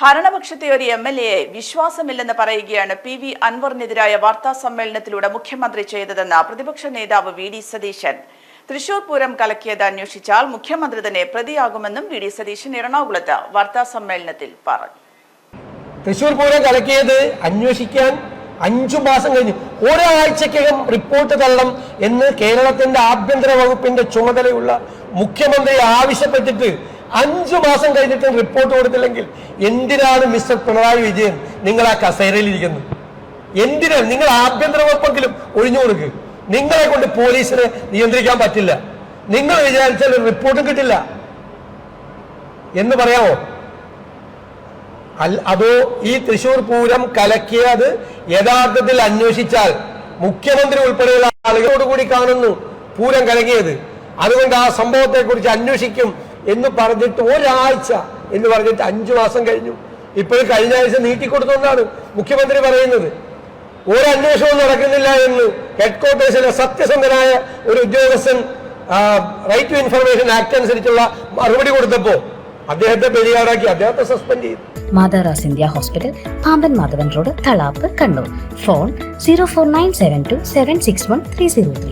ഭരണപക്ഷത്തെ ഒരു M L എയെ വിശ്വാസമില്ലെന്ന് പറയുകയാണ് P V അൻവറിനെതിരായ വാർത്താ സമ്മേളനത്തിലൂടെ മുഖ്യമന്ത്രി ചെയ്തതെന്ന് പ്രതിപക്ഷ നേതാവ് വി ഡി സതീശൻ. തൃശൂർ പൂരം കലക്കിയത് അന്വേഷിച്ചാൽ മുഖ്യമന്ത്രി തന്നെ പ്രതിയാകുമെന്നും വി ഡി സതീശൻ എറണാകുളത്ത് വാർത്താ സമ്മേളനത്തിൽ പറഞ്ഞു. തൃശൂർ പൂരം കലക്കിയത് അന്വേഷിക്കാൻ അഞ്ചു മാസം കഴിഞ്ഞു. ഒരാഴ്ചക്കകം റിപ്പോർട്ട് തള്ളണം എന്ന് കേരളത്തിന്റെ ആഭ്യന്തര വകുപ്പിന്റെ ചുമതലയുള്ള മുഖ്യമന്ത്രി ആവശ്യപ്പെട്ടിട്ട് അഞ്ചു മാസം കഴിഞ്ഞിട്ടും റിപ്പോർട്ട് കൊടുത്തില്ലെങ്കിൽ എന്തിനാണ് മിസ്റ്റർ പിണറായി വിജയൻ നിങ്ങൾ ആ കസേരയിൽ ഇരിക്കുന്നത് എന്തിനാണ് നിങ്ങൾ ആഭ്യന്തര വകുപ്പെങ്കിലും ഒഴിഞ്ഞു കൊടുക്ക്. നിങ്ങളെ കൊണ്ട് പോലീസിനെ നിയന്ത്രിക്കാൻ പറ്റില്ല. നിങ്ങൾ വിചാരിച്ചാൽ റിപ്പോർട്ടും കിട്ടില്ല. എന്ന് പറയാമോ? അതോ ഈ തൃശൂർ പൂരം കലക്കിയത് യഥാർത്ഥത്തിൽ അന്വേഷിച്ചാൽ മുഖ്യമന്ത്രി ഉൾപ്പെടെയുള്ള ആളുകളോട് കൂടി കാണുന്നു പൂരം കലങ്ങിയത്. അതുകൊണ്ട് ആ സംഭവത്തെ കുറിച്ച് അന്വേഷിക്കും എന്ന് പറഞ്ഞിട്ട് ഒരാഴ്ച എന്ന് പറഞ്ഞിട്ട് അഞ്ചു മാസം കഴിഞ്ഞു. ഇപ്പോഴും കഴിഞ്ഞ ആഴ്ച നീട്ടിക്കൊടുത്തുകൊണ്ടാണ് മുഖ്യമന്ത്രി പറയുന്നത്. ഒരു അന്വേഷണവും നടക്കുന്നില്ല എന്ന് ഹെഡ് ഹെഡ്ക്വാർട്ടേഴ്സിലെ സത്യസന്ധനായ ഒരു ഉദ്യോഗസ്ഥൻ റൈറ്റ് ടു ഇൻഫർമേഷൻ ആക്ട് അനുസരിച്ചുള്ള മറുപടി കൊടുത്തപ്പോ അദ്ദേഹത്തെ പെരിയാറാക്കി അദ്ദേഹത്തെ സസ്പെൻഡ് ചെയ്തു. മാതാറാസ് India hospital Pamban Madhavan road Thalap Kannur. Phone zero four nine seven two seven six one three zero three